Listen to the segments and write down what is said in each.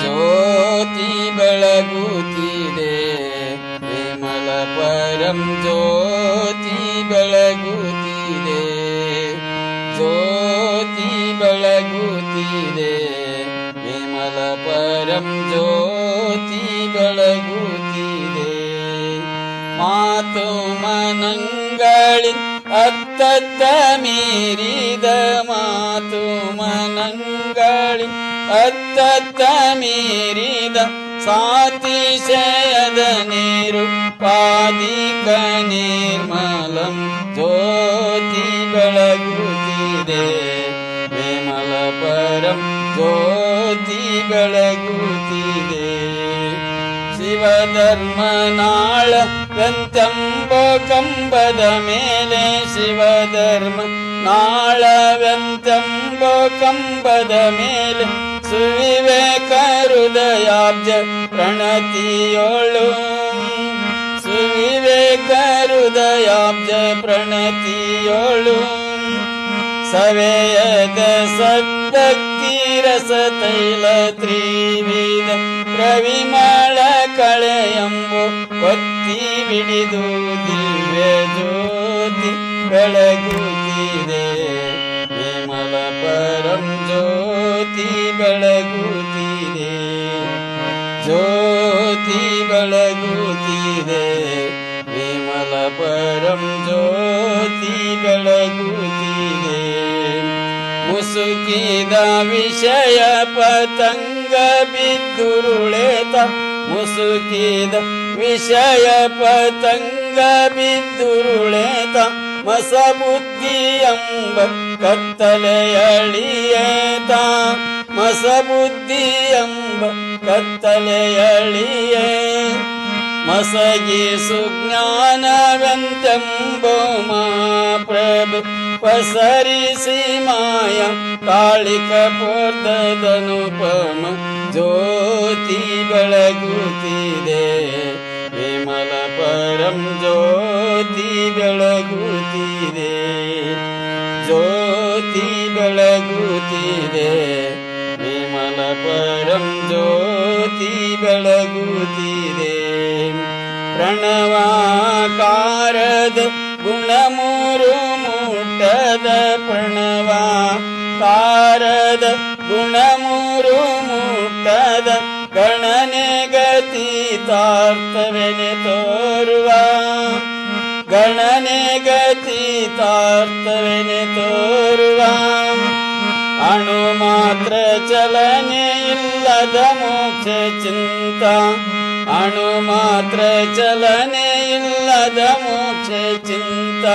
Jyoti Balaguti Vimala Param Jyoti Balaguti ोति बलगुतिरे विमलपरं ज्योति बलगतिरे मातो मनङ्गी अत्तत्त मीरिद मातु मनङ्गी अत्तत्त मीरिद the Swati शयदनीरु पाति ಪರಂ ಜ್ಯೋತಿ ಬೆಳಗುತ್ತಿದೆ ಶಿವಧರ್ಮ ನಾಳ ವ್ಯಂತ್ಯಂಬ ಕಂಬದ ಮೇಲೆ ಶಿವಧರ್ಮ ನಾಳ ವ್ಯಂತ್ಯಂಬ ಕಂಬದ ಮೇಲೆ ಸುವಿವೇಕ ಹೃದಯಾಬ್ಜ ಪ್ರಣತಿಯೋಳು ಸುವಿವೇಕ ಹೃದಯಾಬ್ಜ ಪ್ರಣತಿಯೋಳು ಸವೆಯದ ಸದ್ಭಕ್ತಿ ರಸ ತೈಲ ತ್ರಿವಿಧ ಪ್ರವಿಮಳ ಕಳೆಯಂಬು ಒತ್ತಿ ಬಿಡಿದು ದಿವ್ಯ ಜ್ಯೋತಿ ಬೆಳಗುತ್ತಿದೆ ವಿಮಲ ಪರಂ ಜ್ಯೋತಿ ಬೆಳಗುತ್ತಿದೆ ಜ್ಯೋತಿ ಬೆಳಗುತ್ತಿದೆ ವಿಮಲ ಪರಂ ಜ್ಯೋತಿ ಮುಸುಕಿದ ವಿಷಯ ಪತಂಗ ಬಿದ್ದುರುಳೆತ ಮುಸುಕಿದ ವಿಷಯ ಪತಂಗ ಬಿದ್ದುರುಳೆತ ಮಸ ಬುದ್ಧಿ ಎಂಬ ಕತ್ತಲೆಯಳಿಯೇತ ಮಸ ಬುದ್ಧಿ ಎಂಬ ಕತ್ತಲೆಯಳಿಯೇ मसये सुज्ञानवन्तं बोमा प्रभु पसरि सीमायं कालिकपूर्दनुपम ज्योति बलगुतिरे विमल परं ज्योति बलगुतिरे ज्योति बलगुतिरे विमल परं ज्योति बलगुति प्रणवाकारद गुणमुरुमुटद प्रणवाकारद गुणमुरुमुटद गणने गति तोर्वा। गणने गति तोर्वा। अणुमात्र चलनी लमु चिन्ता। ಅಣು ಮಾತ್ರ ಚಲನೆ ಇಲ್ಲದ ಮೋಕ್ಷ ಚಿಂತ.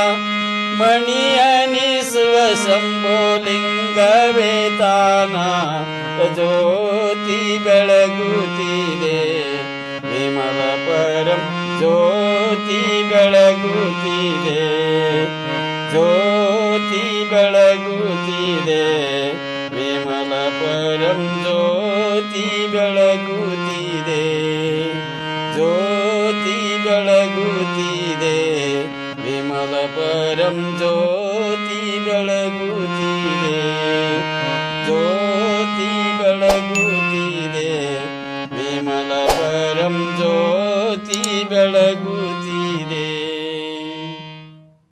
ಮಣಿಯನಿಸುವ ಶಂಭೋಲಿಂಗವೇ ತಾನ. ಜ್ಯೋತಿ ಬೆಳಗುತ್ತಿದೆ. ವಿಮಲ ಪರಂ ಜ್ಯೋತಿ ಬೆಳಗುತ್ತಿದೆ ವಿಮಲ ಪರಂ ಜ್ಯೋತಿ ಬೆಳಗುತ್ತಿದೆ